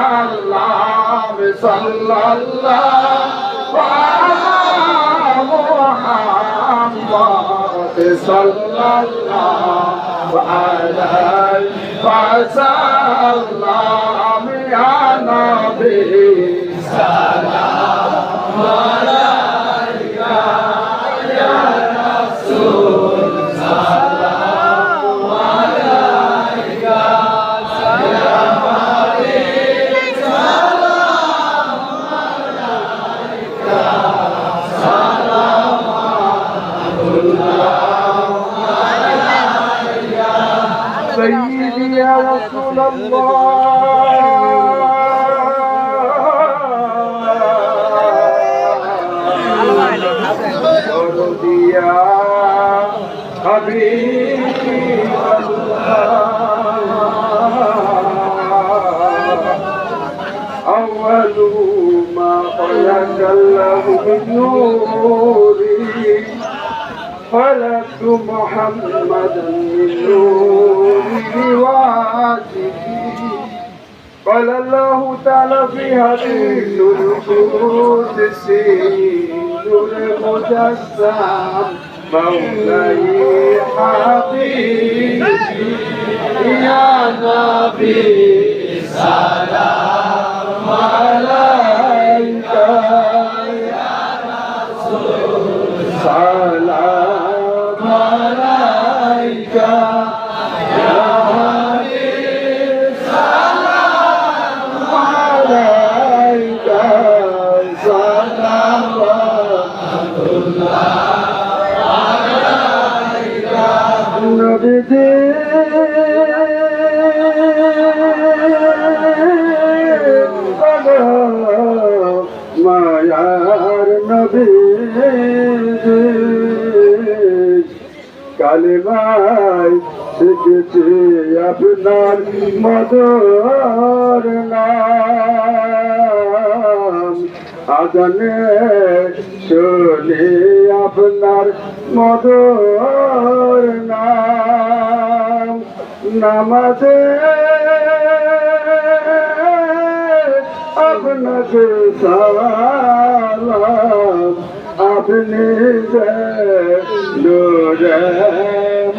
ওয়াসাল্লাম সাল্লাল্লাহু মুহাম্মদ সাল্লাল্লাহু আলাইহি ওয়াসাল্লাম ইয়া নবী। سيدي يا رسول الله ورضي يا حبيب الله أول ما خلق الله من نوره خلقت محمدا من نوره الله تعالى في حديث القدسي نور المجسم مولاي حبيبي يا نبي سلام শিখেছি আপনার মধুর নাম। আজানে শুনি আপনার মধুর নাম। নামাজে আপনাকে সালাম। আপনি যে নূরে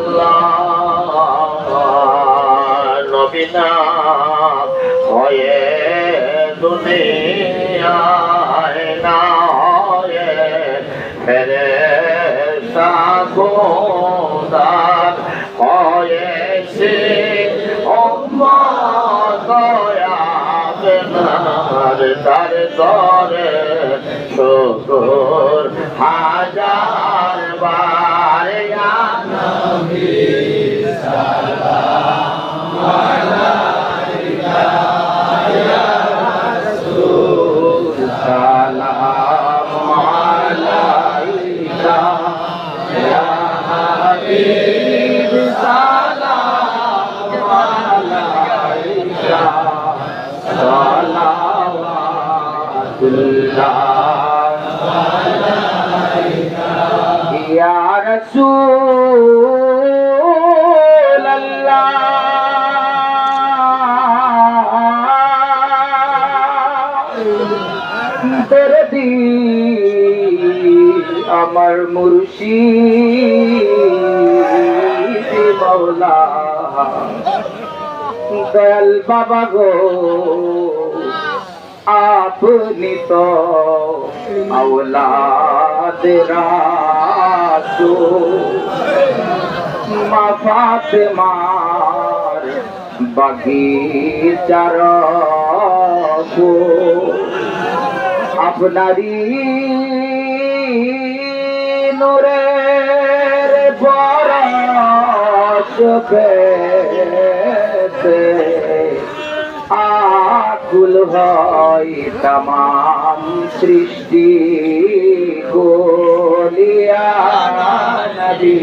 আল্লাহ। নবীনা হয়ে দুনিয়ায় না হয়ে ফেরে সাগোদার হয়েছে অম্মা দয়া তার দয়া মৌলা দয়াল বাবা গো আপনি তো আওলাদ রাসূল মা ফাতেমার বাগিচার আপনারই নোরের বরস পেতে আকুল হয় তামাম সৃষ্টি গোলিয়া নবী।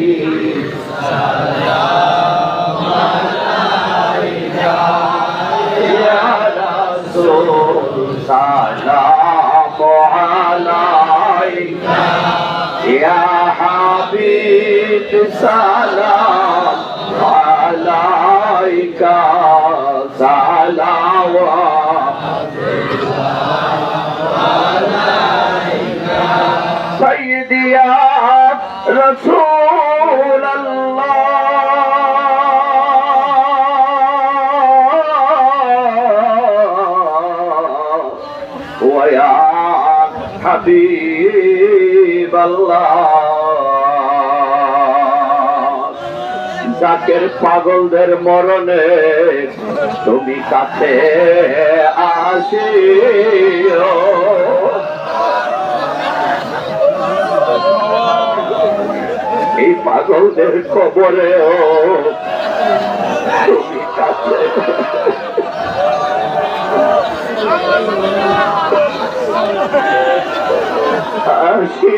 সালাম আলাইকা সাইদিয়া রসুল ওয়া হাবিব আল্লাহ জাকের পাগলদের মরণে তুমি কাছে আসিও। এই পাগলদের খবরেও তুমি কাছে। আসি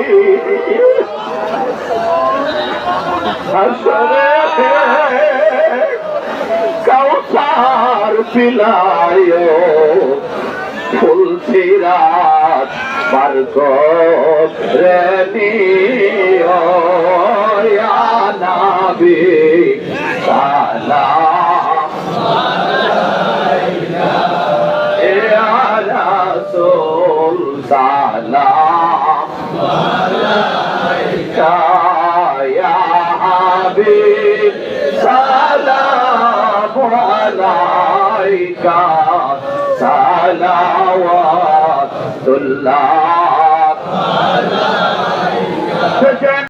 আসরে কাউসার পিলায় ফুল সিরাত পার করে নিও ইয়া নবী সালাম। سلام عليك صلوات الله